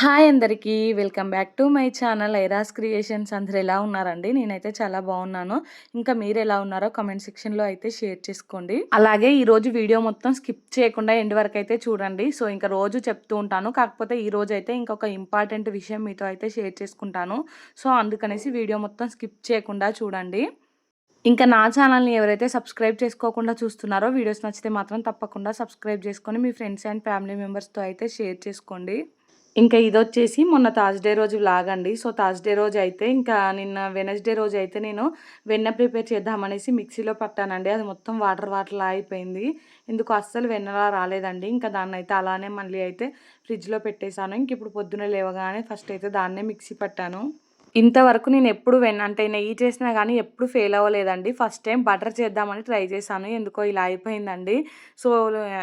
Hi అందరికీ. Welcome back to my channel ఐరాస్ creations. అందరు ఎలా ఉన్నారండి? నేనైతే చాలా బాగున్నాను. ఇంకా మీరు ఎలా ఉన్నారో కమెంట్ సెక్షన్లో అయితే షేర్ చేసుకోండి. అలాగే ఈరోజు వీడియో మొత్తం స్కిప్ చేయకుండా ఎండ్ వరకు అయితే చూడండి. సో ఇంకా రోజు చెప్తూ ఉంటాను. కాకపోతే ఈ రోజు అయితే ఇంకొక ఇంపార్టెంట్ విషయం మీతో అయితే షేర్ చేసుకుంటాను. సో అందుకనేసి వీడియో మొత్తం స్కిప్ చేయకుండా చూడండి. ఇంకా నా ఛానల్ని ఎవరైతే సబ్స్క్రైబ్ చేసుకోకుండా చూస్తున్నారో వీడియోస్ నచ్చితే మాత్రం తప్పకుండా సబ్స్క్రైబ్ చేసుకొని మీ ఫ్రెండ్స్ అండ్ ఫ్యామిలీ మెంబర్స్తో అయితే షేర్ చేసుకోండి. ఇంకా ఇది వచ్చేసి మొన్న థర్స్డే రోజు లాగండి. సో థర్స్డే రోజు అయితే ఇంకా నిన్న వెనస్డే రోజు అయితే నేను వెన్న ప్రిపేర్ చేద్దామనేసి మిక్సీలో పట్టానండి. అది మొత్తం వాటర్ వాటర్లా అయిపోయింది. ఎందుకు అస్సలు వెన్నలా రాలేదండి. ఇంకా దాన్ని అయితే అలానే మళ్ళీ అయితే ఫ్రిడ్జ్లో పెట్టేశాను. ఇంక ఇప్పుడు పొద్దున లేవగానే ఫస్ట్ అయితే దాన్నే మిక్సీ పట్టాను. ఇంతవరకు నేను ఎప్పుడు వెన్ అంటే నెయ్యి చేసినా కానీ ఎప్పుడు ఫెయిల్ అవ్వలేదండి. ఫస్ట్ టైం బటర్ చేద్దామని ట్రై చేశాను. ఎందుకో ఇలా అయిపోయిందండి. సో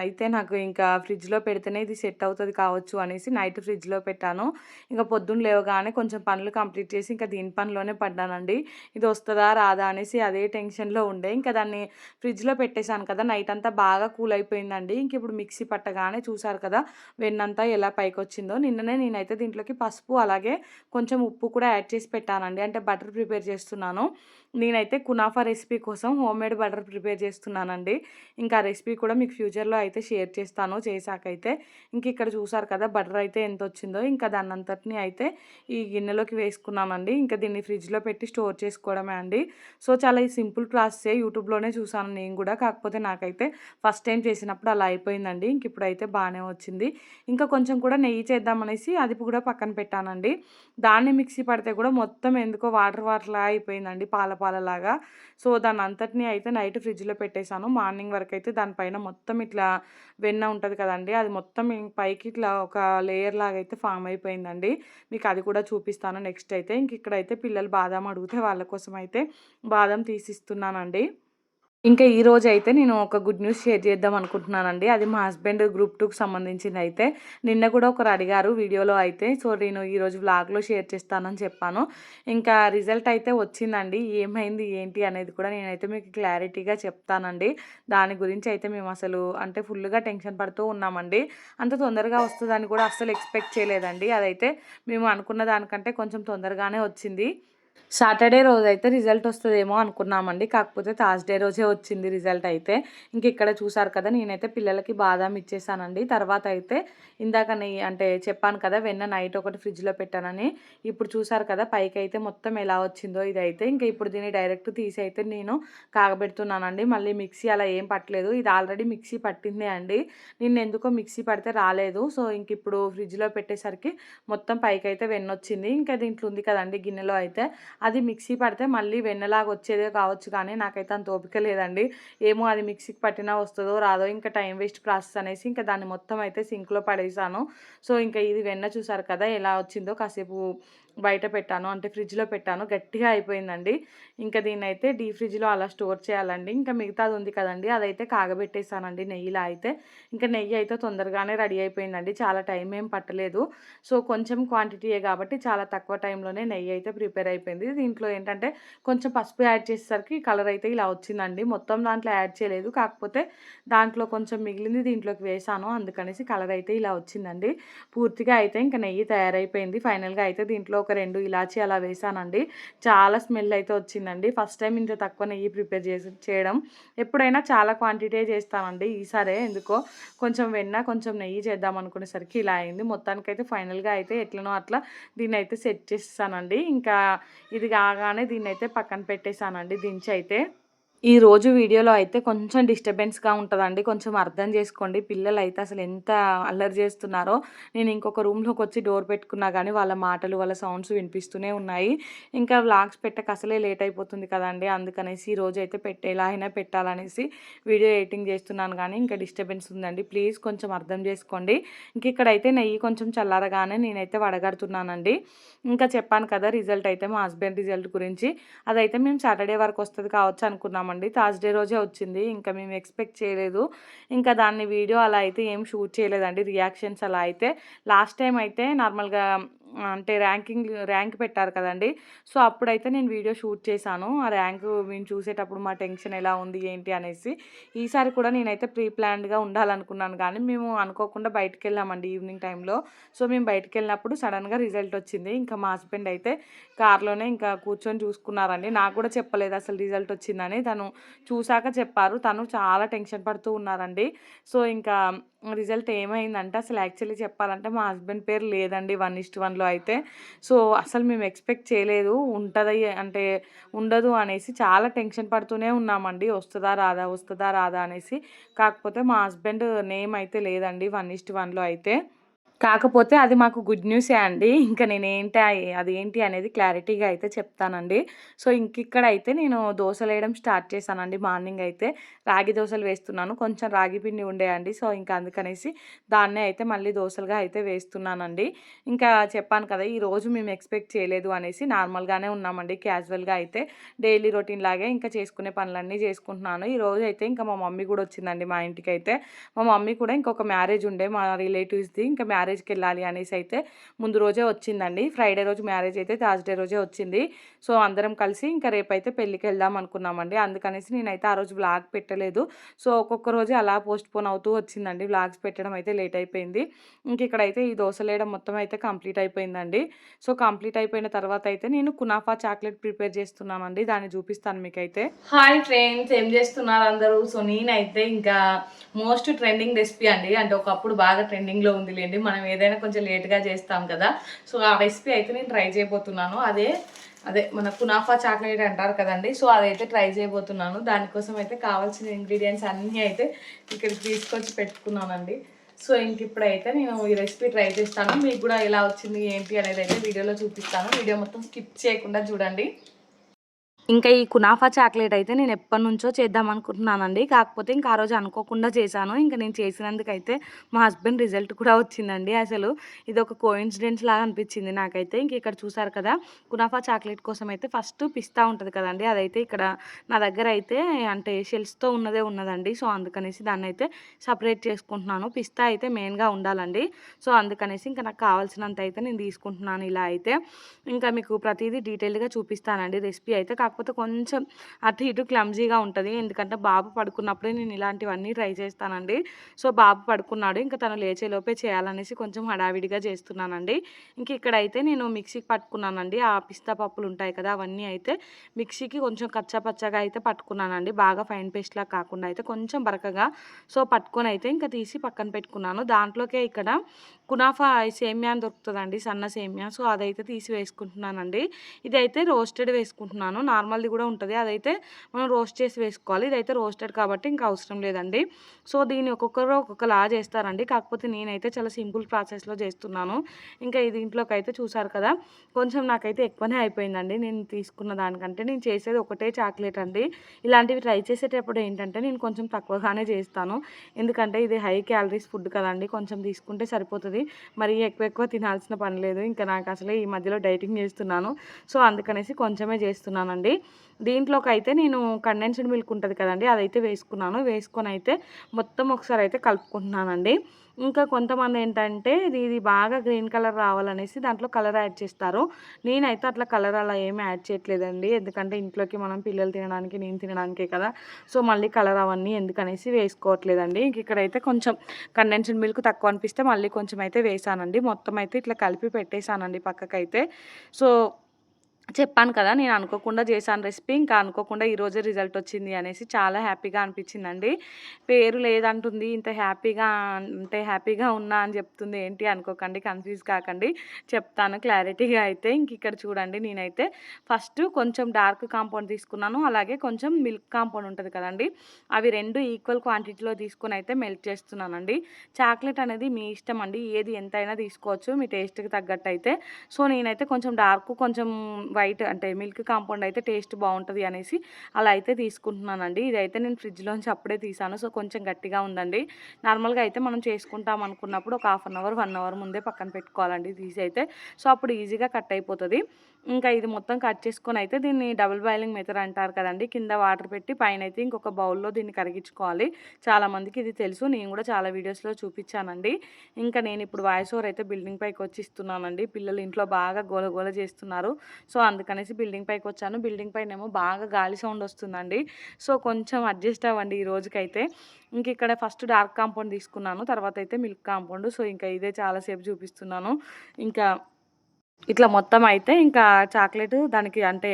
అయితే నాకు ఇంకా ఫ్రిడ్జ్లో పెడితేనే ఇది సెట్ అవుతుంది కావచ్చు అనేసి నైట్ ఫ్రిడ్జ్లో పెట్టాను. ఇంకా పొద్దున్న లేవగానే కొంచెం పనులు కంప్లీట్ చేసి ఇంకా దీని పనిలోనే పడ్డానండి. ఇది వస్తుందా రాదా అనేసి అదే టెన్షన్లో ఉండే. ఇంకా దాన్ని ఫ్రిడ్జ్లో పెట్టేశాను కదా నైట్ అంతా బాగా కూల్ అయిపోయిందండి. ఇంక ఇప్పుడు మిక్సీ పట్టగానే చూసారు కదా వెన్నంతా ఎలా పైకి వచ్చిందో నిన్ననే నేనైతే దీంట్లోకి పసుపు అలాగే కొంచెం ఉప్పు కూడా యాడ్ చేసి పెట్టానండి. అంటే బటర్ ప్రిపేర్ చేస్తున్నాను. నేనైతే కునాఫా రెసిపీ కోసం హోమ్ మేడ్ బటర్ ప్రిపేర్ చేస్తున్నానండి. ఇంకా రెసిపీ కూడా మీకు ఫ్యూచర్లో అయితే షేర్ చేస్తాను. చేశాకైతే ఇంక ఇక్కడ చూసారు కదా బటర్ అయితే ఎంత వచ్చిందో ఇంకా దాన్ని అంతటిని అయితే ఈ గిన్నెలోకి వేసుకున్నానండి ఇంకా దీన్ని ఫ్రిడ్జ్లో పెట్టి స్టోర్ చేసుకోవడమే అండి. సో చాలా ఈ సింపుల్ ప్రాసెసే యూట్యూబ్లోనే చూసాను నేను కూడా. కాకపోతే నాకైతే ఫస్ట్ టైం చేసినప్పుడు అలా అయిపోయిందండి. ఇంక ఇప్పుడైతే బాగానే వచ్చింది. ఇంకా కొంచెం కూడా నెయ్యి చేద్దామనేసి అది కూడా పక్కన పెట్టానండి. దాన్ని మిక్సీ పడితే కూడా మొత్తం ఎందుకో వాటర్ వాటర్లా అయిపోయిందండి. పాల పాలలాగా సో దాని అంతటిని అయితే నైట్ ఫ్రిడ్జ్లో పెట్టేశాను. మార్నింగ్ వరకు అయితే దానిపైన మొత్తం ఇట్లా వెన్న ఉంటుంది కదండి అది మొత్తం పైకి ఇట్లా ఒక లేయర్ లాగా అయితే ఫామ్ అయిపోయిందండి. మీకు అది కూడా చూపిస్తాను నెక్స్ట్ అయితే. ఇంక ఇక్కడైతే పిల్లలు బాదం అడిగితే వాళ్ళ కోసం అయితే బాదం తీసిస్తున్నానండి. ఇంకా ఈ రోజు అయితే నేను ఒక గుడ్ న్యూస్ షేర్ చేద్దాం అనుకుంటున్నానండి. అది మా హస్బెండ్ గ్రూప్ టూకి సంబంధించింది అయితే నిన్న కూడా ఒకరు అడిగారు వీడియోలో అయితే. సో నేను ఈరోజు వ్లాగ్లో షేర్ చేస్తానని చెప్పాను. ఇంకా రిజల్ట్ అయితే వచ్చిందండి. ఏమైంది ఏంటి అనేది కూడా నేనైతే మీకు క్లారిటీగా చెప్తానండి. దాని గురించి అయితే మేము అసలు అంటే ఫుల్గా టెన్షన్ పడుతూ ఉన్నామండి. అంత తొందరగా వస్తుందని కూడా అస్సలు ఎక్స్పెక్ట్ చేయలేదండి. అదైతే మేము అనుకున్న దానికంటే కొంచెం తొందరగానే వచ్చింది. సాటర్డే రోజు అయితే రిజల్ట్ వస్తుందేమో అనుకున్నామండి. కాకపోతే థర్స్డే రోజే వచ్చింది రిజల్ట్ అయితే. ఇంక ఇక్కడ చూసారు కదా నేనైతే పిల్లలకి బాదాం ఇచ్చేసానండి. తర్వాత అయితే ఇందాక అంటే చెప్పాను కదా వెన్న నైట్ ఒకటి ఫ్రిడ్జ్లో పెట్టానని. ఇప్పుడు చూసారు కదా పైకి అయితే మొత్తం ఎలా వచ్చిందో ఇదైతే. ఇంకా ఇప్పుడు దీన్ని డైరెక్ట్ తీసి అయితే నేను కాగబెడుతున్నానండి. మళ్ళీ మిక్సీ అలా ఏం పట్టలేదు. ఇది ఆల్రెడీ మిక్సీ పట్టిందే అండి. నిన్న ఎందుకో మిక్సీ పడితే రాలేదు. సో ఇంక ఇప్పుడు ఫ్రిడ్జ్లో పెట్టేసరికి మొత్తం పైకి అయితే వెన్న వచ్చింది ఇంకా దీంట్లో ఉంది కదండి గిన్నెలో అయితే. అది మిక్సీ పడితే మళ్ళీ వెన్నలాగా వచ్చేదే కావచ్చు కానీ నాకైతే అంత ఓపిక లేదండి. ఏమో అది మిక్సీకి పట్టినా వస్తుందో రాదో ఇంకా టైం వేస్ట్ ప్రాసెస్ అనేసి ఇంకా దాన్ని మొత్తం అయితే సింక్లో పడేసాను. సో ఇంకా ఇది వెన్న చూసారు కదా ఎలా వచ్చిందో కాసేపు బయట పెట్టాను అంటే ఫ్రిడ్జ్లో పెట్టాను. గట్టిగా అయిపోయిందండి. ఇంకా దీన్ని అయితే డీ ఫ్రిడ్జ్లో అలా స్టోర్ చేయాలండి. ఇంకా మిగతాది ఉంది కదండి అదైతే కాగబెట్టేసానండి నెయ్యిలో అయితే. ఇంకా నెయ్యి అయితే తొందరగానే రెడీ అయిపోయిందండి. చాలా టైం ఏం పట్టలేదు. సో కొంచెం క్వాంటిటీయే కాబట్టి చాలా తక్కువ టైంలోనే నెయ్యి అయితే ప్రిపేర్ అయిపోయింది. దీంట్లో ఏంటంటే కొంచెం పసుపు యాడ్ చేసేసరికి కలర్ అయితే ఇలా వచ్చిందండి. మొత్తం దాంట్లో యాడ్ చేయలేదు. కాకపోతే దాంట్లో కొంచెం మిగిలింది దీంట్లోకి వేసాను. అందుకనేసి కలర్ అయితే ఇలా వచ్చిందండి. పూర్తిగా అయితే ఇంకా నెయ్యి తయారైపోయింది. ఫైనల్గా అయితే దీంట్లో ఒక రెండు ఇలాచీ అలా వేసానండి. చాలా స్మెల్ అయితే వచ్చిందండి. ఫస్ట్ టైం ఇంత తక్కువ నెయ్యి ప్రిపేర్ చేసి చేయడం. ఎప్పుడైనా చాలా క్వాంటిటీ చేస్తానండి ఈసారే ఎందుకో కొంచెం వెన్న కొంచెం నెయ్యి చేద్దాం అనుకునేసరికి ఇలా అయింది. మొత్తానికైతే ఫైనల్గా అయితే ఎట్లనో అట్లా దీన్ని అయితే సెట్ చేస్తానండి ఇంకా ఇది కాగానే దీన్ని అయితే పక్కన పెట్టేశానండి దించి అయితే ఈ రోజు వీడియోలో అయితే కొంచెం డిస్టర్బెన్స్గా ఉంటుందండి. కొంచెం అర్థం చేసుకోండి. పిల్లలు అయితే అసలు ఎంత అల్లరి చేస్తున్నారో. నేను ఇంకొక రూమ్లోకి వచ్చి డోర్ పెట్టుకున్నా కానీ వాళ్ళ మాటలు వాళ్ళ సౌండ్స్ వినిపిస్తూనే ఉన్నాయి. ఇంకా వ్లాగ్స్ పెట్టక అసలే లేట్ అయిపోతుంది కదండి. అందుకనేసి ఈ రోజు అయితే పెట్టే ఎలా అయినా పెట్టాలనేసి వీడియో ఎడిటింగ్ చేస్తున్నాను కానీ ఇంకా డిస్టర్బెన్స్ ఉందండి. ప్లీజ్ కొంచెం అర్థం చేసుకోండి. ఇంక ఇక్కడైతే నెయ్యి కొంచెం చల్లారగానే నేనైతే వడగడుతున్నానండి. ఇంకా చెప్పాను కదా రిజల్ట్ అయితే మా హస్బెండ్ రిజల్ట్ గురించి. అదైతే మేము సాటర్డే వరకు వస్తుంది కావచ్చు అనుకున్నాం. అనుకున్నామండి థర్స్డే రోజే వచ్చింది. ఇంకా మేము ఎక్స్పెక్ట్ చేయలేదు. ఇంకా దాన్ని వీడియో అలా అయితే ఏం షూట్ చేయలేదండి. రియాక్షన్స్ అలా అయితే. లాస్ట్ టైం అయితే నార్మల్గా అంటే ర్యాంకింగ్ ర్యాంక్ పెట్టారు కదండీ! సో, అప్పుడైతే నేను వీడియో షూట్ చేశాను. ఆ ర్యాంకు మేము చూసేటప్పుడు మా టెన్షన్ ఎలా ఉంది ఏంటి అనేసి. ఈసారి కూడా నేనైతే ప్రీ ప్లాన్డ్‌గా ఉండాలనుకున్నాను కానీ మేము అనుకోకుండా బయటికెళ్ళామండి ఈవినింగ్ టైంలో. సో, మేము బయటికెళ్ళినప్పుడు సడన్గా రిజల్ట్ వచ్చింది. ఇంకా మా హస్బెండ్ అయితే కార్‌లోనే ఇంకా కూర్చొని చూసుకున్నారండి. నాకు కూడా చెప్పలేదు అసలు రిజల్ట్ వచ్చిందని. తను చూశాక చెప్పారు. తను చాలా టెన్షన్ పడుతూ ఉన్నారండి. సో, ఇంకా రిజల్ట్ ఏమైందంటే అసలు యాక్చువల్లీ చెప్పాలంటే మా హస్బెండ్ పేరు లేదండి వన్ ఇస్ట్ వన్ 1:1లో అయితే. సో, అసలు మేము ఎక్స్‌పెక్ట్ చేయలేదు. ఉంటుంది అంటే ఉండదు అనేసి చాలా టెన్షన్ పడుతూనే ఉన్నామండి. వస్తుందా రాదా? వస్తుందా రాదా? అనేసి. కాకపోతే మా హస్బెండ్ నేమ్ అయితే లేదండి 1:1లో అయితే. కాకపోతే అది మాకు గుడ్ న్యూసే అండి. ఇంకా నేను ఏంటి అది ఏంటి అనేది క్లారిటీగా అయితే చెప్తానండి. సో, ఇంకిక్కడైతే నేను దోసలేయడం స్టార్ట్ చేశానండి మార్నింగ్ అయితే. రాగి దోశలు వేస్తున్నాను. కొంచెం రాగి పిండి ఉండేయండి సో, ఇంకా అందుకనేసి దాన్నే అయితే మళ్ళీ దోశలుగా అయితే వేస్తున్నానండి. ఇంకా చెప్పాను కదా! ఈరోజు మేము ఎక్స్‌పెక్ట్ చేయలేదు అనేసి నార్మల్‌గానే ఉన్నామండి. క్యాజువల్‌గా అయితే డైలీ రొటీన్ లాగే ఇంకా చేసుకునే పనులన్నీ చేసుకుంటున్నాను. ఈరోజు అయితే ఇంకా మా మమ్మీ కూడా వచ్చిందండి మా ఇంటికైతే. మా మమ్మీ కూడా ఇంకొక మ్యారేజ్ ఉండే మా రిలేటివ్స్‌ది. ఇంకా మ్యారేజ్కి వెళ్ళాలి అనేసి అయితే ముందు రోజే వచ్చిందండి. ఫ్రైడే రోజు మ్యారేజ్ అయితే థర్స్‌డే రోజే వచ్చింది. సో, అందరం కలిసి ఇంకా రేపైతే పెళ్ళికి వెళ్దాం అనుకున్నామండి. అందుకనేసి నేనైతే ఆ రోజు బ్లాగ్ పెట్టలేదు. సో, ఒక్కొక్క రోజు అలా పోస్ట్‌పోన్ అవుతూ వచ్చిందండి. బ్లాగ్స్ పెట్టడం అయితే లేట్ అయిపోయింది. ఇంక ఇక్కడైతే ఈ దోసలేయడం మొత్తం అయితే కంప్లీట్ అయిపోయిందండి. సో, కంప్లీట్ అయిపోయిన తర్వాత అయితే నేను కునాఫా చాక్లెట్ ప్రిపేర్ చేస్తున్నానండి. దాన్ని చూపిస్తాను మీకైతే. హాయ్ ఫ్రెండ్స్ ఏం చేస్తున్నారు అందరూ? సో, నేనైతే ఇంకా మోస్ట్ ట్రెండింగ్ రెసిపీ అండి. అంటే ఒకప్పుడు బాగా ట్రెండింగ్‌లో ఉందిలెండి. మనం ఏదైనా కొంచెం లేట్‌గా చేస్తాం కదా! సో, ఆ రెసిపీ అయితే నేను ట్రై చేయబోతున్నాను. అదే అదే మన కునాఫా చాక్లెట్ అంటారు కదండి సో, అదైతే ట్రై చేయబోతున్నాను. దానికోసం అయితే కావాల్సిన ఇంగ్రీడియంట్స్ అన్నీ అయితే ఇక్కడికి తీసుకొచ్చి పెట్టుకున్నానండి. సో, ఇంక ఇప్పుడైతే నేను ఈ రెసిపీ ట్రై చేస్తాను. మీకు కూడా ఎలా వచ్చింది ఏంటి అనేది అయితే వీడియోలో చూపిస్తాను. వీడియో మొత్తం స్కిప్ చేయకుండా చూడండి. ఇంకా ఈ కునాఫా చాక్లెట్ అయితే నేను ఎప్పటి నుంచో చేద్దాం అనుకుంటున్నానండి. కాకపోతే ఇంకా ఆ రోజు అనుకోకుండా చేశాను. ఇంకా నేను చేసినందుకైతే మా హస్బెండ్ రిజల్ట్ కూడా వచ్చిందండి. అసలు ఇది ఒక కోయిన్సిడెన్స్ లాగా అనిపించింది నాకైతే. ఇంక ఇక్కడ చూసారు కదా! కునాఫా చాక్లెట్ కోసం అయితే ఫస్ట్ పిస్తా ఉంటుంది కదండి అదైతే ఇక్కడ నా దగ్గర అయితే అంటే షెల్స్‌తో ఉన్నదే ఉన్నదండి. సో, అందుకనేసి దాన్నైతే సపరేట్ చేసుకుంటున్నాను. పిస్తా అయితే మెయిన్‌గా ఉండాలండి. సో, అందుకనేసి ఇంకా నాకు కావాల్సినంత అయితే నేను తీసుకుంటున్నాను ఇలా అయితే. ఇంకా మీకు ప్రతిదీ డీటెయిల్గా చూపిస్తానండి రెసిపీ అయితే. కాకపోతే కాకపోతే కొంచెం అటు ఇటు క్లమ్జీగా ఉంటుంది ఎందుకంటే బాబు పడుకున్నప్పుడే నేను ఇలాంటివన్నీ ట్రై చేస్తానండి. సో, బాబు పడుకున్నాడు. ఇంకా తను లేచేలోపే చేయాలనేసి కొంచెం హడావిడిగా చేస్తున్నానండి. ఇంక ఇక్కడైతే నేను మిక్సీకి పట్టుకున్నానండి. ఆ పిస్తా పప్పులు ఉంటాయి కదా! అవన్నీ అయితే మిక్సీకి కొంచెం కచ్చాపచ్చగా అయితే పట్టుకున్నానండి. బాగా ఫైన్ పేస్ట్‌లా కాకుండా అయితే కొంచెం బరకగా. సో, పట్టుకొని అయితే ఇంకా తీసి పక్కన పెట్టుకున్నాను. దాంట్లోకే ఇక్కడ కునాఫా సేమియా అని దొరుకుతుందండి సన్న సేమియా. సో, అదైతే తీసి వేసుకుంటున్నానండి. ఇదైతే రోస్టెడ్ వేసుకుంటున్నాను. నార్మల్‌ది కూడా ఉంటుంది అదైతే మనం రోస్ట్ చేసి వేసుకోవాలి. ఇదైతే రోస్టెడ్ కాబట్టి ఇంకా అవసరం లేదండి. సో, దీన్ని ఒక్కొక్కరు ఒక్కొక్కలా చేస్తారండి. కాకపోతే నేనైతే చాలా సింపుల్ ప్రాసెస్‌లో చేస్తున్నాను. ఇంకా ఈ అయితే చూసారు కదా! కొంచెం నాకైతే ఎక్కువనే అయిపోయిందండి. నేను తీసుకున్న దానికంటే. నేను చేసేది ఒకటే చాక్లెట్ అండి. ఇలాంటివి ట్రై చేసేటప్పుడు ఏంటంటే నేను కొంచెం తక్కువగానే చేస్తాను. ఎందుకంటే ఇది హై క్యాలరీస్ ఫుడ్ కదండి కొంచెం తీసుకుంటే సరిపోతుంది మరి ఎక్కువ ఎక్కువ తినాల్సిన పని లేదు. ఇంకా నాకు అసలే ఈ మధ్యలో డైటింగ్ చేస్తున్నాను. సో, అందుకనేసి కొంచెమే చేస్తున్నానండి. దీంట్లోకైతే నేను కండెన్స్డ్ మిల్క్ ఉంటుంది కదండి అదైతే వేసుకున్నాను. వేసుకొని అయితే మొత్తం ఒకసారి అయితే కలుపుకుంటున్నానండి. ఇంకా కొంతమంది ఏంటంటే ఇది బాగా గ్రీన్ కలర్ రావాలనేసి దాంట్లో కలర్ యాడ్ చేస్తారు. నేనైతే అట్లా కలర్ అలా ఏమి యాడ్ చేయట్లేదండి. ఎందుకంటే ఇంట్లోకి మనం పిల్లలు తినడానికి, నేను తినడానికే కదా! సో, మళ్ళీ కలర్ అవన్నీ ఎందుకనేసి వేసుకోవట్లేదండి. ఇంక ఇక్కడైతే కొంచెం కండెన్స్డ్ మిల్క్ తక్కువ అనిపిస్తే మళ్ళీ కొంచెం అయితే వేసానండి మొత్తం అయితే ఇట్లా కలిపి పెట్టేసానండి పక్కకైతే. సో, చెప్పాను కదా! నేను అనుకోకుండా చేశాను రెసిపీ. ఇంకా అనుకోకుండా ఈరోజే రిజల్ట్ వచ్చింది అనేసి చాలా హ్యాపీగా అనిపించిందండి. పేరు లేదంటుంది. ఇంత హ్యాపీగా అంటే హ్యాపీగా ఉన్నా అని చెప్తుంది ఏంటి అనుకోకండి. కన్‌ఫ్యూజ్ కాకండి. చెప్తాను క్లారిటీగా అయితే. ఇంక ఇక్కడ చూడండి నేనైతే ఫస్ట్ కొంచెం డార్క్ కాంపౌండ్ తీసుకున్నాను. అలాగే కొంచెం మిల్క్ కాంపౌండ్ ఉంటుంది కదండి అవి రెండు ఈక్వల్ క్వాంటిటీలో తీసుకొని అయితే మెల్ట్ చేస్తున్నానండి. చాక్లెట్ అనేది మీ ఇష్టం అండి. ఏది ఎంతైనా తీసుకోవచ్చు మీ టేస్ట్‌కి తగ్గట్టు అయితే సో, నేనైతే కొంచెం డార్క్ కొంచెం వైట్ అంటే మిల్క్ కాంపౌండ్ అయితే టేస్ట్ బాగుంటుంది అనేసి అలా అయితే తీసుకుంటున్నానండి. ఇదైతే నేను ఫ్రిడ్జ్లోంచి అప్పుడే తీసాను. సో కొంచెం గట్టిగా ఉందండి. నార్మల్గా అయితే మనం చేసుకుంటాం అనుకున్నప్పుడు ఒక half an hour one hour ముందే పక్కన పెట్టుకోవాలండి. తీసి అయితే సో అప్పుడు ఈజీగా కట్ అయిపోతుంది. ఇంకా ఇది మొత్తం కట్ చేసుకొని అయితే దీన్ని డబుల్ బాయిలింగ్ మెథడ్ అంటారు కదండి. కింద వాటర్ పెట్టి పైన అయితే ఇంకొక బౌల్లో దీన్ని కరిగించుకోవాలి. చాలామందికి ఇది తెలుసు. నేను కూడా చాలా వీడియోస్లో చూపించానండి. ఇంకా నేను ఇప్పుడు వాయిస్ ఓవర్ అయితే బిల్డింగ్ పైకి వచ్చి ఇస్తున్నానండి. పిల్లలు ఇంట్లో బాగా గోల గోల చేస్తున్నారు. సో అందుకనేసి బిల్డింగ్ పైకి వచ్చాను. బిల్డింగ్ పైన ఏమో బాగా గాలి సౌండ్ వస్తుందండి. సో కొంచెం అడ్జస్ట్ అవ్వండి ఈ రోజుకైతే. ఇంక ఇక్కడ ఫస్ట్ డార్క్ కాంపౌండ్ తీసుకున్నాను. తర్వాత అయితే మిల్క్ కాంపౌండ్ సో ఇంకా ఇదే చాలాసేపు చూపిస్తున్నాను. ఇంకా ఇట్లా మొత్తం అయితే ఇంకా చాక్లెట్ దానికి అంటే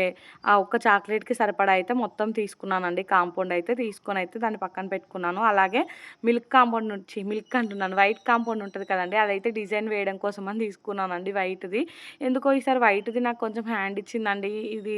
ఆ ఒక్క చాక్లెట్కి సరిపడా అయితే మొత్తం తీసుకున్నానండి. కాంపౌండ్ అయితే తీసుకొని అయితే దాన్ని పక్కన పెట్టుకున్నాను. అలాగే మిల్క్ కాంపౌండ్ నుంచి మిల్క్ అంటున్నాను వైట్ కాంపౌండ్ ఉంటుంది కదండి అదైతే డిజైన్ వేయడం కోసం అని తీసుకున్నానండి వైట్ది. ఎందుకో ఈసారి వైట్ది నాకు కొంచెం హ్యాండ్ ఇచ్చిందండి. ఇది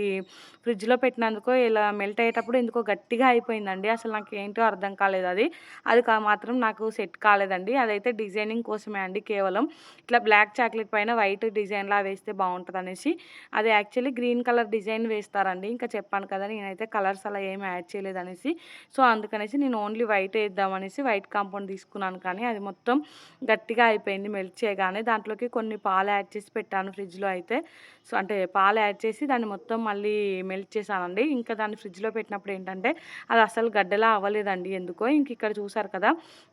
ఫ్రిడ్జ్లో పెట్టినందుకో ఇలా మెల్ట్ అయ్యేటప్పుడు ఎందుకో గట్టిగా అయిపోయిందండి. అసలు నాకు ఏంటో అర్థం కాలేదు అది. అది మాత్రం నాకు సెట్ కాలేదండి. అదైతే డిజైనింగ్ కోసమే అండి కేవలం. ఇట్లా బ్లాక్ చాక్లెట్ పైన వైట్ డిజైన్లా వేస్తే బాగుంటుంది అనేసి అది యాక్చువల్లీ గ్రీన్ కలర్ డిజైన్ వేస్తారండి. ఇంకా చెప్పాను కదా నేనైతే కలర్స్ అలా ఏం యాడ్ చేయలేదు అనేసి సో అందుకనేసి నేను ఓన్లీ వైట్ వేద్దామనేసి వైట్ కాంపౌండ్ తీసుకున్నాను. కానీ అది మొత్తం గట్టిగా అయిపోయింది మెల్ట్ చేయగానే. దాంట్లోకి కొన్ని పాలు యాడ్ చేసి పెట్టాను ఫ్రిడ్జ్లో అయితే. సో అంటే పాలు యాడ్ చేసి దాన్ని మొత్తం మళ్ళీ మెల్ట్ చేశానండి. ఇంకా దాన్ని ఫ్రిడ్జ్లో పెట్టినప్పుడు ఏంటంటే అది అసలు గడ్డలా అవ్వలేదండి. ఎందుకో? ఇంక ఇక్కడ చూసారు కదా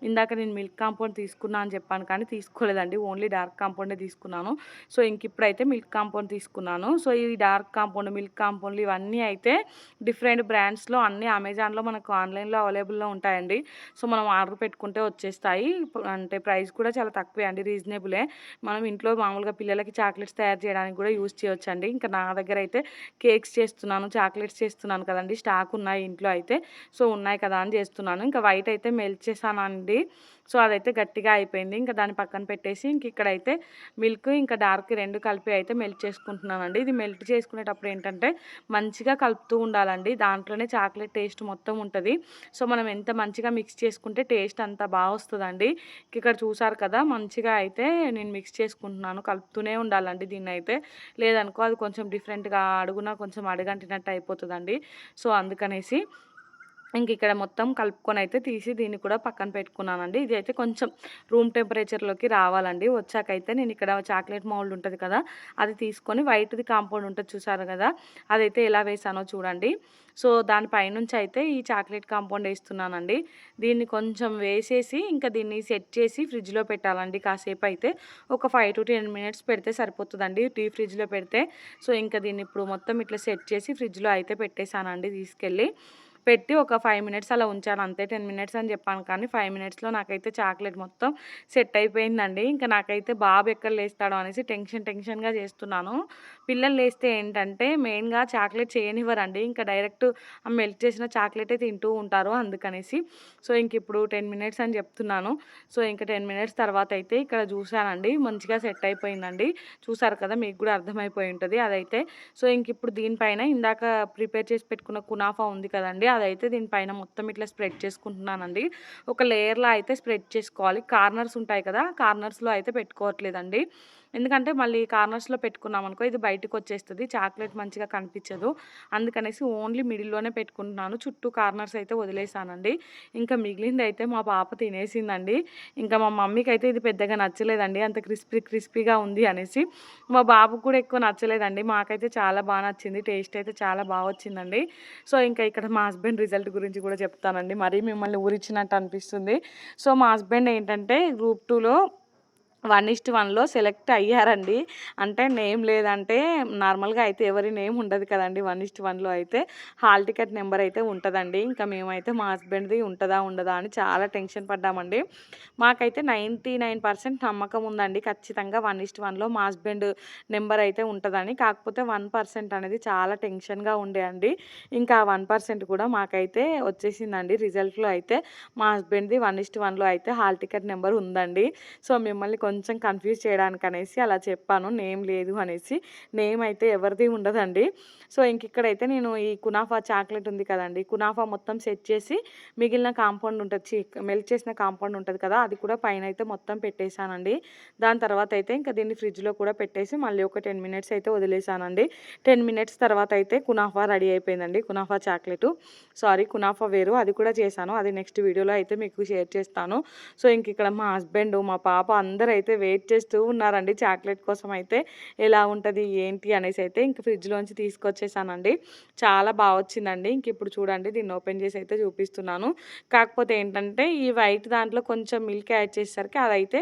ఇందాక నేను మిల్క్ కాంపౌండ్ తీసుకున్నా అని చెప్పాను కానీ తీసుకోలేదండి. ఓన్లీ డార్క్ కాంపౌండే తీసుకున్నాను. సో ఇంక ఇప్పుడు అయితే మిల్క్ కాంపౌండ్ తీసుకున్నాను. సో ఈ డార్క్ కాంపౌండ్ మిల్క్ కాంపౌండ్లు ఇవన్నీ అయితే డిఫరెంట్ బ్రాండ్స్లో అన్ని అమెజాన్లో మనకు ఆన్లైన్లో అవైలబుల్లో ఉంటాయండి. సో మనం ఆర్డర్ పెట్టుకుంటే వచ్చేస్తాయి. అంటే ప్రైస్ కూడా చాలా తక్కువే అండి రీజనబులే. మనం ఇంట్లో మామూలుగా పిల్లలకి చాక్లెట్స్ తయారు చేయడానికి కూడా యూజ్ చేయొచ్చండి. ఇంకా నా దగ్గర అయితే కేక్స్ చేస్తున్నాను చాక్లెట్స్ చేస్తున్నాను కదండి. స్టాక్ ఉన్నాయి ఇంట్లో అయితే. సో ఉన్నాయి కదా అని చేస్తున్నాను. ఇంకా వైట్ అయితే మెల్ట్ చేశానండి. సో అదైతే గట్టిగా అయిపోయింది. ఇంకా దాన్ని పక్కన పెట్టేసి ఇంక ఇక్కడైతే మిల్క్ ఇంకా డార్క్ రెండు కలిపి అయితే మెల్ట్ చేసుకుంటున్నానండి. ఇది మెల్ట్ చేసుకునేటప్పుడు ఏంటంటే మంచిగా కలుపుతూ ఉండాలండి. దాంట్లోనే చాక్లెట్ టేస్ట్ మొత్తం ఉంటుంది. సో మనం ఎంత మంచిగా మిక్స్ చేసుకుంటే టేస్ట్ అంత బాగా వస్తుందండి. ఇక్కడ చూసారు కదా మంచిగా అయితే నేను మిక్స్ చేసుకుంటున్నాను. కలుపుతూనే ఉండాలండి దీన్ని అయితే లేదనుకో అది కొంచెం డిఫరెంట్గా అడుగున కొంచెం అడగంటినట్టు అయిపోతుందండి. సో అందుకనేసి ఇంక ఇక్కడ మొత్తం కలుపుకొని అయితే తీసి దీన్ని కూడా పక్కన పెట్టుకున్నానండి. ఇది అయితే కొంచెం రూమ్ టెంపరేచర్లోకి రావాలండి. వచ్చాకైతే నేను ఇక్కడ చాక్లెట్ మౌల్డ్ ఉంటుంది కదా అది తీసుకొని వైట్ది కాంపౌండ్ ఉంటుంది చూసారు కదా అదైతే ఎలా వేసానో చూడండి. సో దానిపైనుంచి అయితే ఈ చాక్లెట్ కాంపౌండ్ వేస్తున్నానండి. దీన్ని కొంచెం వేసేసి ఇంకా దీన్ని సెట్ చేసి ఫ్రిడ్జ్లో పెట్టాలండి. కాసేపు అయితే ఒక ఫైవ్ టు టెన్ మినిట్స్ పెడితే సరిపోతుందండి. టీ ఫ్రిడ్జ్లో పెడితే. సో ఇంకా దీన్ని ఇప్పుడు మొత్తం ఇట్లా సెట్ చేసి ఫ్రిడ్జ్లో అయితే పెట్టేశానండి తీసుకెళ్ళి. పెట్టి ఒక ఫైవ్ మినిట్స్ అలా ఉంచాను. అంతే టెన్ మినిట్స్ అని చెప్పాను కానీ ఫైవ్ మినిట్స్లో నాకైతే చాక్లెట్ మొత్తం సెట్ అయిపోయిందండి. ఇంకా నాకైతే బాబు ఎక్కడ లేస్తాడో అనేసి టెన్షన్ టెన్షన్గా చేస్తున్నాను. పిల్లలు లేస్తే ఏంటంటే మెయిన్గా చాక్లెట్ చేయనివ్వరండి. ఇంకా డైరెక్ట్ మెల్ట్ చేసిన చాక్లెటే తింటూ ఉంటారు అందుకనేసి. సో ఇంక ఇప్పుడు టెన్ మినిట్స్ అని చెప్తున్నాను. సో ఇంకా టెన్ మినిట్స్ తర్వాత అయితే ఇక్కడ చూశానండి. మంచిగా సెట్ అయిపోయిందండి. చూసారు కదా మీకు కూడా అర్థమైపోయి ఉంటుంది. అదైతే సో ఇంక ఇప్పుడు దీనిపైన ఇందాక ప్రిపేర్ చేసి పెట్టుకున్న కునాఫా ఉంది కదండి అదైతే దీనిపైన మొత్తం ఇట్లా స్ప్రెడ్ చేసుకుంటున్నానండి. ఒక లేయర్లో అయితే స్ప్రెడ్ చేసుకోవాలి. కార్నర్స్ ఉంటాయి కదా కార్నర్స్లో అయితే పెట్టుకోవట్లేదండి. ఎందుకంటే మళ్ళీ కార్నర్స్లో పెట్టుకున్నాం అనుకో ఇది బయటకు వచ్చేస్తుంది చాక్లెట్ మంచిగా కనిపించదు. అందుకనేసి ఓన్లీ మిడిల్లోనే పెట్టుకుంటున్నాను. చుట్టూ కార్నర్స్ అయితే వదిలేసానండి. ఇంకా మిగిలింది అయితే మా పాప తినేసిందండి. ఇంకా మా మమ్మీకి అయితే ఇది పెద్దగా నచ్చలేదండి. అంత క్రిస్పీ క్రిస్పీగా ఉంది అనేసి. మా బాబుకు కూడా ఎక్కువ నచ్చలేదండి. మాకైతే చాలా బాగా నచ్చింది. టేస్ట్ అయితే చాలా బాగా వచ్చిందండి. సో ఇంకా ఇక్కడ మా హస్బెండ్ రిజల్ట్ గురించి కూడా చెప్తానండి. మరీ మిమ్మల్ని ఊరిచ్చినట్టు అనిపిస్తుంది. సో మా హస్బెండ్ ఏంటంటే గ్రూప్ టూలో వన్ ఇస్ట్ వన్లో సెలెక్ట్ అయ్యారండి. అంటే నేమ్ లేదంటే నార్మల్గా అయితే ఎవరి నేమ్ ఉండదు కదండి వన్ ఇస్ట్ వన్లో అయితే. హాల్ టికెట్ నెంబర్ అయితే ఉంటుందండి. ఇంకా మేమైతే మా హస్బెండ్ది ఉంటుందా ఉండదా అని చాలా టెన్షన్ పడ్డామండి. మాకైతే నైంటీ నైన్ పర్సెంట్ నమ్మకం ఉందండి. ఖచ్చితంగా వన్ ఇస్ట్ వన్లో మా హస్బెండ్ నెంబర్ అయితే ఉంటుందని. కాకపోతే వన్ పర్సెంట్ అనేది చాలా టెన్షన్గా ఉండే అండి. ఇంకా వన్ పర్సెంట్ కూడా మాకైతే వచ్చేసిందండి. రిజల్ట్లో అయితే మా హస్బెండ్ది వన్ ఇస్ట్ వన్లో అయితే హాల్ టికెట్ నెంబర్ ఉందండి. సో మిమ్మల్ని కొంచెం కన్ఫ్యూజ్ చేయడానికి అనేసి అలా చెప్పాను. నేమ్ లేదు అనేసి. నేమ్ అయితే ఎవరిది ఉండదండి. సో ఇంక ఇక్కడైతే నేను ఈ కునాఫా చాక్లెట్ ఉంది కదండి కునాఫా మొత్తం సెట్ చేసి మిగిలిన కాంపౌండ్ ఉంటుంది. మెల్ట్ చేసిన కాంపౌండ్ ఉంటుంది కదా అది కూడా పైన అయితే మొత్తం పెట్టేశానండి. దాని తర్వాత అయితే ఇంకా దీన్ని ఫ్రిడ్జ్లో కూడా పెట్టేసి మళ్ళీ ఒక టెన్ మినిట్స్ అయితే వదిలేసానండి టెన్ మినిట్స్ తర్వాత అయితే కునాఫా రెడీ అయిపోయిందండి కునాఫా చాక్లెట్. సారీ కునాఫా వేరు అది కూడా చేశాను. అది నెక్స్ట్ వీడియోలో అయితే మీకు షేర్ చేస్తాను. సో ఇంక ఇక్కడ మా హస్బెండ్ మా పాప అందరూ అయితే వెయిట్ చేస్తూ ఉన్నారండి. చాక్లెట్ కోసం అయితే ఎలా ఉంటుంది ఏంటి అనేసి అయితే ఇంక ఫ్రిడ్జ్లోంచి తీసుకొచ్చేసానండి. చాలా బాగా వచ్చిందండి. ఇంక ఇప్పుడు చూడండి దీన్ని ఓపెన్ చేసి అయితే చూపిస్తున్నాను. కాకపోతే ఏంటంటే ఈ వైట్ దాంట్లో కొంచెం మిల్క్ యాడ్ చేసేసరికి అదైతే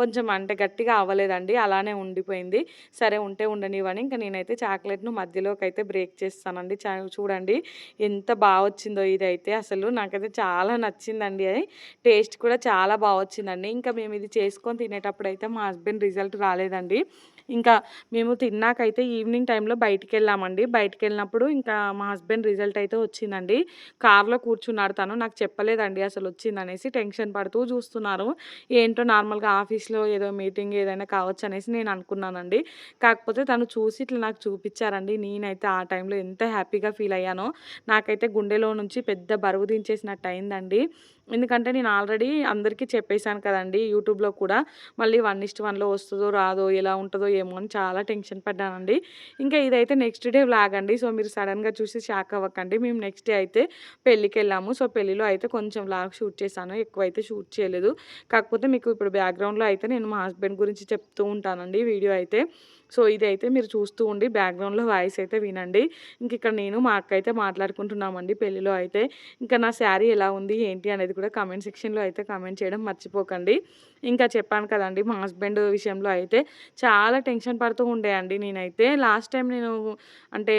కొంచెం అంటే గట్టిగా అవ్వలేదండి అలానే ఉండిపోయింది. సరే ఉంటే ఉండనివ్వని ఇంకా నేనైతే చాక్లెట్ను మధ్యలోకి అయితే బ్రేక్ చేస్తానండి. చూడండి ఎంత బాగా వచ్చిందో ఇదైతే. అసలు నాకైతే చాలా నచ్చిందండి అది. టేస్ట్ కూడా చాలా బాగా వచ్చిందండి. ఇంకా మేము ఇది చేసుకొని తినేటప్పుడు అయితే మా హస్బెండ్ రిజల్ట్ రాలేదండి. ఇంకా మేము తిన్నాకైతే ఈవినింగ్ టైంలో బయటికి వెళ్ళామండి బయటికి వెళ్ళినప్పుడు ఇంకా మా హస్బెండ్ రిజల్ట్ అయితే వచ్చిందండి. కార్లో కూర్చున్నాడు తను. నాకు చెప్పలేదండి అసలు వచ్చిందనేసి టెన్షన్ పడుతూ చూస్తున్నారు. ఏంటో నార్మల్గా ఆఫీస్లో ఏదో మీటింగ్ ఏదైనా కావచ్చు అనేసి నేను అనుకున్నానండి. కాకపోతే తను చూసి ఇట్లా నాకు చూపించారండి. నేనైతే ఆ టైంలో ఎంత హ్యాపీగా ఫీల్ అయ్యానో. నాకైతే గుండెలో నుంచి పెద్ద బరువు దించేసినట్టు అయిందండి. ఎందుకంటే నేను ఆల్రెడీ అందరికీ చెప్పేశాను కదండి యూట్యూబ్లో కూడా మళ్ళీ వన్ ఇస్ట్ వన్లో వస్తుందో రాదో ఎలా ఉంటుందో ఏమో అని చాలా టెన్షన్ పడ్డానండి. ఇంకా ఇదైతే నెక్స్ట్ డే వ్లాగ్ అండి. సో మీరు సడన్గా చూసి షాక్ అవ్వకండి. మేము నెక్స్ట్ డే అయితే పెళ్ళికి వెళ్ళాము సో పెళ్ళిలో అయితే కొంచెం వ్లాగ్ షూట్ చేశాను. ఎక్కువ అయితే షూట్ చేయలేదు. కాకపోతే మీకు ఇప్పుడు బ్యాక్గ్రౌండ్లో అయితే నేను మా హస్బెండ్ గురించి చెప్తూ ఉంటానండి వీడియో అయితే. సో ఇదైతే మీరు చూస్తూ ఉండి బ్యాక్గ్రౌండ్లో వాయిస్ అయితే వినండి. ఇంక ఇక్కడ నేను మా అక్క అయితే మాట్లాడుకుంటున్నామండి పెళ్ళిలో అయితే. ఇంకా నా శారీ ఎలా ఉంది ఏంటి అనేది కూడా కామెంట్ సెక్షన్లో అయితే కామెంట్ చేయడం మర్చిపోకండి. ఇంకా చెప్పాను కదండి మా హస్బెండ్ విషయంలో అయితే చాలా టెన్షన్ పడుతూ ఉండేయండి నేనైతే. లాస్ట్ టైం నేను అంటే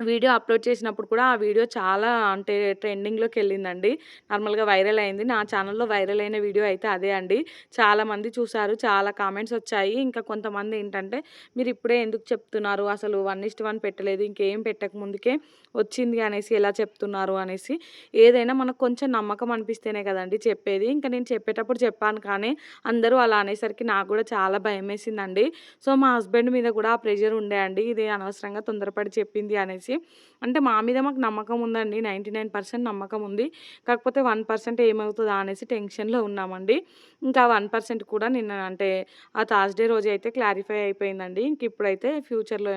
వీడియో అప్లోడ్ చేసినప్పుడు కూడా ఆ వీడియో చాలా అంటే ట్రెండింగ్లోకి వెళ్ళిందండి నార్మల్గా వైరల్ అయింది. నా ఛానల్లో వైరల్ అయిన వీడియో అయితే అదే అండి. చాలామంది చూశారు చాలా కామెంట్స్ వచ్చాయి. ఇంకా కొంతమంది ఏంటంటే మీరు ఇప్పుడే ఎందుకు చెప్తున్నారు? అసలు వన్ ఇస్ట్ వన్ పెట్టలేదు ఇంకేం పెట్టక ముందుకే వచ్చింది అనేసి ఎలా చెప్తున్నారు? అనేసి. ఏదైనా మనకు కొంచెం నమ్మకం అనిపిస్తేనే కదండి చెప్పేది. ఇంకా నేను చెప్పేటప్పుడు చెప్పాను కానీ అందరూ అలా అనేసరికి నాకు కూడా చాలా భయం వేసిందండి సో మా హస్బెండ్ మీద కూడా ఆ ప్రెషర్ ఉండే అండి. ఇది అనవసరంగా తొందరపడి చెప్పింది అనేసి. అంటే మా మీద మాకు నమ్మకం ఉందండి. నైంటీ నైన్ పర్సెంట్ నమ్మకం ఉంది. కాకపోతే వన్ పర్సెంట్ ఏమవుతుందా అనేసి టెన్షన్లో ఉన్నామండి. ఇంకా వన్ పర్సెంట్ కూడా నిన్న అంటే ఆ థర్స్డే రోజు అయితే క్లారిఫై అయిపోయిందండి. ఇంక ఇప్పుడైతే ఫ్యూచర్లో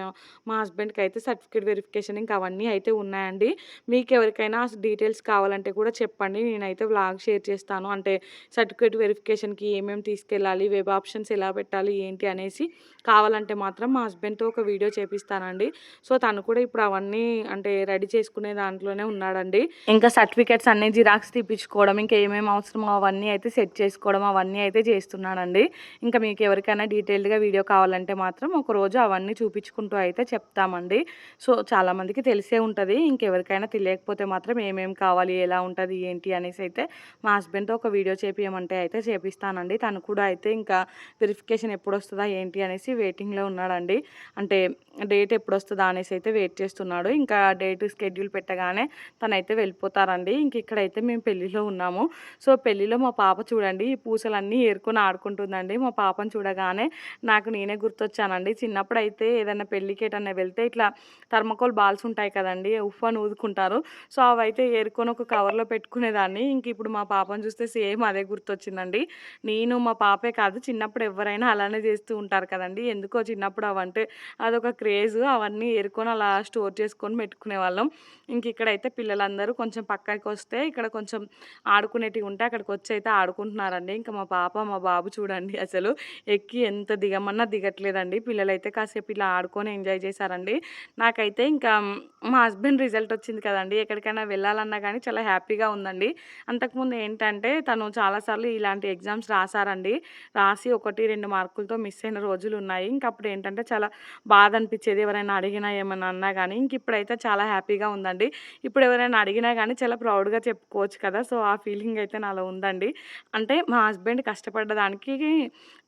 మా హస్బెండ్కి అయితే సర్టిఫికేట్ వెరిఫికేషన్ ఇంకా అవన్నీ అయితే ఉన్నాయండి. మీకు ఎవరికైనా డీటెయిల్స్ కావాలంటే కూడా చెప్పండి. నేనైతే వ్లాగ్ షేర్ చేస్తాను. అంటే సర్టిఫికేట్ వెరిఫికేషన్కి ఏమేమి తీసుకెళ్ళాలి వెబ్ ఆప్షన్స్ ఎలా పెట్టాలి ఏంటి అనేసి కావాలంటే మాత్రం మా హస్బెండ్తో ఒక వీడియో చేపిస్తానండి. సో తను కూడా ఇప్పుడు అవన్నీ అంటే రెడీ చేసుకునే దాంట్లోనే ఉన్నాడండి. ఇంకా సర్టిఫికేట్స్ అన్ని జిరాక్స్ తీపించుకోవడం ఇంకా ఏమేమి అవసరమో అవన్నీ అయితే సెట్ చేసుకోవడం అవన్నీ అయితే చేస్తున్నాడండి ఇంకా మీకు ఎవరికైనా డీటెయిల్డ్గా వీడియో కావాలంటే మాత్రం ఒక రోజు అవన్నీ చూపించుకుంటూ అయితే చెప్తామండి. సో చాలామందికి తెలిసే ఉంటుంది. ఇంకెవరికైనా తెలియకపోతే మాత్రం ఏమేమి కావాలి ఎలా ఉంటుంది ఏంటి అనేసి అయితే మా హస్బెండ్తో ఒక వీడియో చేపించమంటే అయితే చేపిస్తానండి. తను కూడా అయితే ఇంకా వెరిఫికేషన్ ఎప్పుడు వస్తుందా ఏంటి అనేసి వెయిటింగ్లో ఉన్నాడండి. అంటే డేట్ ఎప్పుడు వస్తుందా అనేసి అయితే వెయిట్ వస్తున్నాడు ఇంకా డేట్ స్కెడ్యూల్ పెట్టగానే తనైతే వెళ్ళిపోతారండి. ఇంక ఇక్కడైతే మేము పెళ్ళిలో ఉన్నాము. సో పెళ్ళిలో మా పాప చూడండి ఈ పూసలన్నీ ఏరుకొని ఆడుకుంటుందండి. మా పాపను చూడగానే నాకు నేనే గుర్తొచ్చానండి. చిన్నప్పుడు అయితే ఏదైనా పెళ్ళికి ఏటన్నా వెళ్తే ఇట్లా థర్మకోల్ బాల్స్ ఉంటాయి కదండి ఉఫ్ అని ఊదుకుంటారు. సో అవైతే ఏరుకొని ఒక కవర్లో పెట్టుకునేదాన్ని. ఇంక ఇప్పుడు మా పాపను చూస్తే సేమ్ అదే గుర్తొచ్చిందండి. నేను మా పాపే కాదు చిన్నప్పుడు ఎవరైనా అలానే చేస్తూ ఉంటారు కదండి. ఎందుకో చిన్నప్పుడు అవంటే అదొక క్రేజ్. అవన్నీ ఏరుకొని అలా స్టోర్ చేసుకొని పెట్టుకునే వాళ్ళం. ఇంక ఇక్కడైతే పిల్లలందరూ కొంచెం పక్కకి వస్తే ఇక్కడ కొంచెం ఆడుకునేటివి ఉంటే అక్కడికి వచ్చి అయితే ఆడుకుంటున్నారండి. ఇంకా మా పాప మా బాబు చూడండి అసలు ఎక్కి ఎంత దిగమన్నా దిగట్లేదండి. పిల్లలైతే కాసేపు ఇలా ఆడుకొని ఎంజాయ్ చేశారండి. నాకైతే ఇంకా మా హస్బెండ్ రిజల్ట్ వచ్చింది కదండి. ఎక్కడికైనా వెళ్ళాలన్నా కానీ చాలా హ్యాపీగా ఉందండి. అంతకుముందు ఏంటంటే తను చాలాసార్లు ఇలాంటి ఎగ్జామ్స్ రాశారండి. రాసి ఒకటి రెండు మార్కులతో మిస్ అయిన రోజులు ఉన్నాయి. ఇంకప్పుడు ఏంటంటే చాలా బాధ అనిపించేది ఎవరైనా అడిగినా ఏమన్నా అన్నా కానీ ఇంక ఇప్పుడైతే చాలా హ్యాపీగా ఉందండి. ఇప్పుడు ఎవరైనా అడిగినా కానీ చాలా ప్రౌడ్గా చెప్పుకోవచ్చు కదా! సో ఆ ఫీలింగ్ అయితే నాలో ఉందండి. అంటే మా హస్బెండ్ కష్టపడ్డ దానికి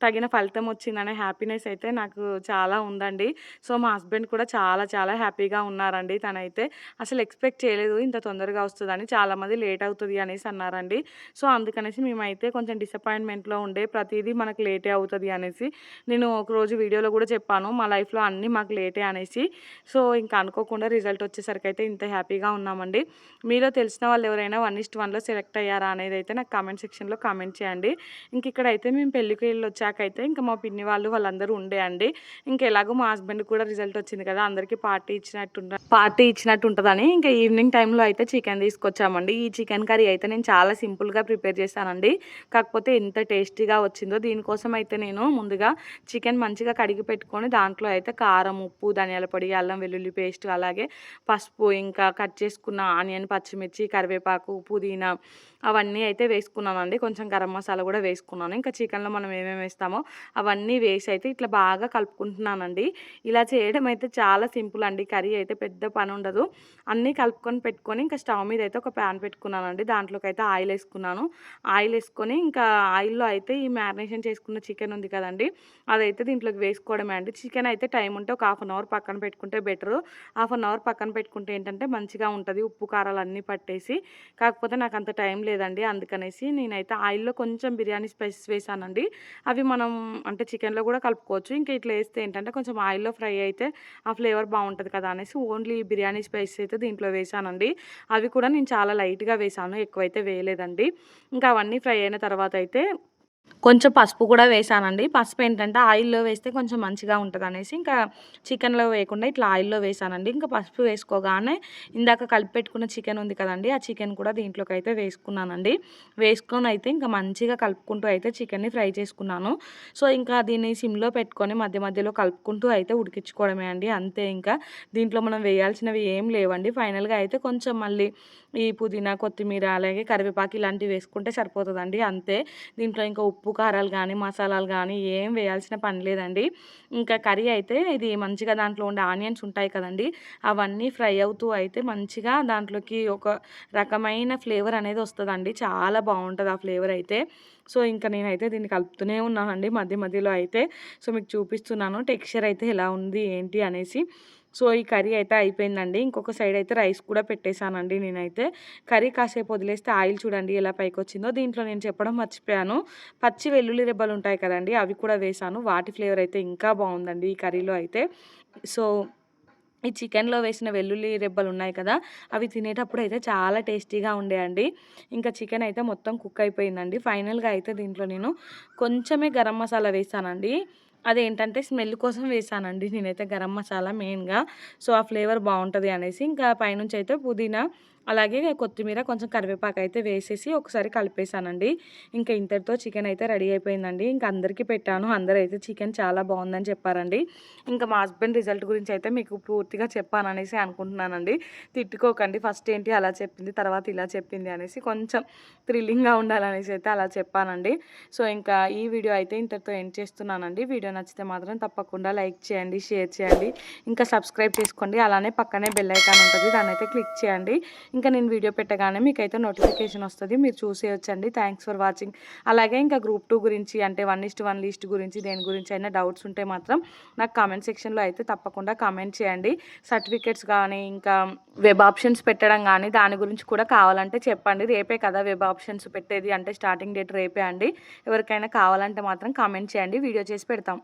తగిన ఫలితం వచ్చిందనే హ్యాపీనెస్ అయితే నాకు చాలా ఉందండి. సో మా హస్బెండ్ కూడా చాలా చాలా హ్యాపీగా ఉన్నారండి. తనైతే అసలు ఎక్స్పెక్ట్ చేయలేదు ఇంత తొందరగా వస్తుందని చాలామంది లేట్ అవుతుంది అనేసి అన్నారండి. సో అందుకనేసి మేమైతే కొంచెం డిసప్పాయింట్మెంట్లో ఉండే ప్రతిదీ మనకు లేటే అవుతుంది అనేసి నేను ఒకరోజు వీడియోలో కూడా చెప్పాను. మా లైఫ్లో అన్నీ మాకు లేటే అనేసి. సో ఇంకా అనుకోకుండా రిజల్ట్ వచ్చేసరికి అయితే ఇంత హ్యాపీగా ఉన్నామండి. మీలో తెలిసిన వాళ్ళు ఎవరైనా వన్ ఇస్ట్ వన్లో సెలెక్ట్ అయ్యారా అనేది అయితే నాకు కామెంట్ సెక్షన్లో కామెంట్ చేయండి. ఇంక ఇక్కడైతే మేము పెళ్ళికి వెళ్ళి వచ్చాకైతే ఇంకా మా పిన్ని వాళ్ళు వాళ్ళందరూ ఉండే అండి. ఇంకా ఎలాగో మా హస్బెండ్ కూడా రిజల్ట్ వచ్చింది కదా అందరికీ పార్టీ ఇచ్చినట్టు పార్టీ ఇచ్చినట్టు ఉంటుందని ఇంకా ఈవినింగ్ టైంలో అయితే చికెన్ తీసుకొచ్చామండి. ఈ చికెన్ కర్రీ అయితే నేను చాలా సింపుల్గా ప్రిపేర్ చేశానండి కాకపోతే ఎంత టేస్టీగా వచ్చిందో దీనికోసం అయితే నేను ముందుగా చికెన్ మంచిగా కడిగి పెట్టుకొని దాంట్లో అయితే కారం ఉప్పు ధనియాల పొడి అల్లం వెల్లుల్లి పేస్ట్ అలాగే పసుపు ఇంకా కట్ చేసుకున్న ఆనియన్ పచ్చిమిర్చి కరివేపాకు పుదీనా అవన్నీ అయితే వేసుకున్నానండి. కొంచెం గరం మసాలా కూడా వేసుకున్నాను. ఇంకా చికెన్లో మనం ఏమేమి వేస్తామో అవన్నీ వేసి అయితే ఇట్లా బాగా కలుపుకుంటున్నానండి. ఇలా చేయడం అయితే చాలా సింపుల్ అండి. కర్రీ అయితే పెద్ద పని ఉండదు. అన్నీ కలుపుకొని పెట్టుకొని ఇంకా స్టవ్ మీద అయితే ఒక ప్యాన్ పెట్టుకున్నానండి. దాంట్లోకి అయితే ఆయిల్ వేసుకున్నాను. ఆయిల్ వేసుకొని ఇంకా ఆయిల్లో అయితే ఈ మ్యారినేషన్ చేసుకున్న చికెన్ ఉంది కదండి అదైతే దీంట్లోకి వేసుకోవడమే అండి. చికెన్ అయితే టైం ఉంటే ఒక హాఫ్ అన్ అవర్ పక్కన పెట్టుకుంటే బెటర్. హాఫ్ అన్ అవర్ పక్కన పెట్టుకుంటే ఏంటంటే మంచిగా ఉంటుంది. ఉప్పు కారాలు అన్నీ పట్టేసి కాకపోతే నాకు అంత టైం లేదండి. అందుకనేసి నేనైతే ఆయిల్లో కొంచెం బిర్యానీ స్పైసెస్ వేసానండి. అవి మనం అంటే చికెన్లో కూడా కలుపుకోవచ్చు. ఇంకా ఇట్లా వేస్తే ఏంటంటే కొంచెం ఆయిల్లో ఫ్రై అయితే ఆ ఫ్లేవర్ బాగుంటుంది కదా అనేసి ఓన్లీ బిర్యానీ స్పైసెస్ అయితే దీంట్లో వేసానండి. అవి కూడా నేను చాలా లైట్గా వేసాను. ఎక్కువైతే వేయలేదండి. ఇంకా అవన్నీ ఫ్రై అయిన తర్వాత అయితే కొంచెం పసుపు కూడా వేసానండి. పసుపు ఏంటంటే ఆయిల్లో వేస్తే కొంచెం మంచిగా ఉంటుంది అనేసి ఇంకా చికెన్లో వేయకుండా ఇట్లా ఆయిల్లో వేసానండి. ఇంకా పసుపు వేసుకోగానే ఇందాక కలిపి పెట్టుకున్న చికెన్ ఉంది కదండి ఆ చికెన్ కూడా దీంట్లోకి అయితే వేసుకున్నానండి. వేసుకొని అయితే ఇంకా మంచిగా కలుపుకుంటూ అయితే చికెన్ని ఫ్రై చేసుకున్నాను. సో ఇంకా దీన్ని సిమ్లో పెట్టుకొని మధ్య మధ్యలో కలుపుకుంటూ అయితే ఉడికించుకోవడమే అండి. అంతే ఇంకా దీంట్లో మనం వేయాల్సినవి ఏం లేవండి. ఫైనల్గా అయితే కొంచెం మళ్ళీ ఈ పుదీనా కొత్తిమీర అలాగే కరివేపాకు ఇలాంటివి వేసుకుంటే సరిపోతుందండి. అంతే. దీంట్లో ఇంకా ఉప్పు కారాలు కానీ మసాలాలు కానీ ఏం వేయాల్సిన పని లేదండి. ఇంకా కర్రీ అయితే ఇది మంచిగా దాంట్లో ఉండే ఆనియన్స్ ఉంటాయి కదండి. అవన్నీ ఫ్రై అవుతూ అయితే మంచిగా దాంట్లోకి ఒక రకమైన ఫ్లేవర్ అనేది వస్తుందండి. చాలా బాగుంటుంది ఆ ఫ్లేవర్ అయితే. సో ఇంకా నేనైతే దీన్ని కలుపుతూనే ఉన్నానండి మధ్య మధ్యలో అయితే. సో మీకు చూపిస్తున్నాను టెక్స్చర్ అయితే ఎలా ఉంది ఏంటి అనేసి. సో ఈ కర్రీ అయితే అయిపోయిందండి. ఇంకొక సైడ్ అయితే రైస్ కూడా పెట్టేశానండి నేనైతే. కర్రీ కాసేపు వదిలేస్తే ఆయిల్ చూడండి ఎలా పైకి వచ్చిందో దీంట్లో నేను చెప్పడం మర్చిపోయాను. పచ్చి వెల్లుల్లి రెబ్బలు ఉంటాయి కదండి అవి కూడా వేసాను వాటి ఫ్లేవర్ అయితే ఇంకా బాగుందండి ఈ కర్రీలో అయితే. సో ఈ చికెన్లో వేసిన వెల్లుల్లి రెబ్బలు ఉన్నాయి కదా అవి తినేటప్పుడు అయితే చాలా టేస్టీగా ఉండేయండి. ఇంకా చికెన్ అయితే మొత్తం కుక్ అయిపోయిందండి. ఫైనల్గా అయితే దీంట్లో నేను కొంచెమే గరం మసాలా వేసానండి అదేంటంటే స్మెల్ కోసం వేసానండి. నేనైతే గరం మసాలా మెయిన్గా. సో ఆ ఫ్లేవర్ బాగుంటుంది అనేసి ఇంకా పైనుంచి అయితే పుదీనా అలాగే కొత్తిమీర కొంచెం కరివేపాకు అయితే వేసేసి ఒకసారి కలిపేసానండి ఇంకా ఇంతటితో చికెన్ అయితే రెడీ అయిపోయిందండి. ఇంకా అందరికీ పెట్టాను. అందరూ అయితే చికెన్ చాలా బాగుందని చెప్పారండి. ఇంకా మా హస్బెండ్ రిజల్ట్ గురించి అయితే మీకు పూర్తిగా చెప్పాననేసి అనుకుంటున్నానండి. తిట్టుకోకండి. ఫస్ట్ ఏంటి అలా చెప్పింది తర్వాత ఇలా చెప్పింది అనేసి కొంచెం థ్రిల్లింగ్గా ఉండాలనేసి అయితే అలా చెప్పానండి. సో ఇంకా ఈ వీడియో అయితే ఇంతటితో ఎండ్ చేస్తున్నానండి. వీడియో నచ్చితే మాత్రం తప్పకుండా లైక్ చేయండి షేర్ చేయండి. ఇంకా సబ్స్క్రైబ్ చేసుకోండి. అలానే పక్కనే బెల్ ఐకాన్ ఉంటుంది. దాన్ని అయితే క్లిక్ చేయండి. ఇంకా నేను వీడియో పెట్టగానే మీకైతే నోటిఫికేషన్ వస్తుంది. మీరు చూసేయొచ్చండి. థ్యాంక్స్ ఫర్ వాచింగ్ అలాగే ఇంకా గ్రూప్ టూ గురించి అంటే వన్ ఇస్ట్ వన్ లిస్ట్ గురించి దేని గురించి అయినా డౌట్స్ ఉంటే మాత్రం నాకు కామెంట్ సెక్షన్లో అయితే తప్పకుండా కామెంట్ చేయండి. సర్టిఫికేట్స్ కానీ ఇంకా వెబ్ ఆప్షన్స్ పెట్టడం కానీ దాని గురించి కూడా కావాలంటే చెప్పండి. రేపే కదా వెబ్ ఆప్షన్స్ పెట్టేది. అంటే స్టార్టింగ్ డేట్ రేపే అండి. ఎవరికైనా కావాలంటే మాత్రం కామెంట్ చేయండి. వీడియో చేసి పెడతాం.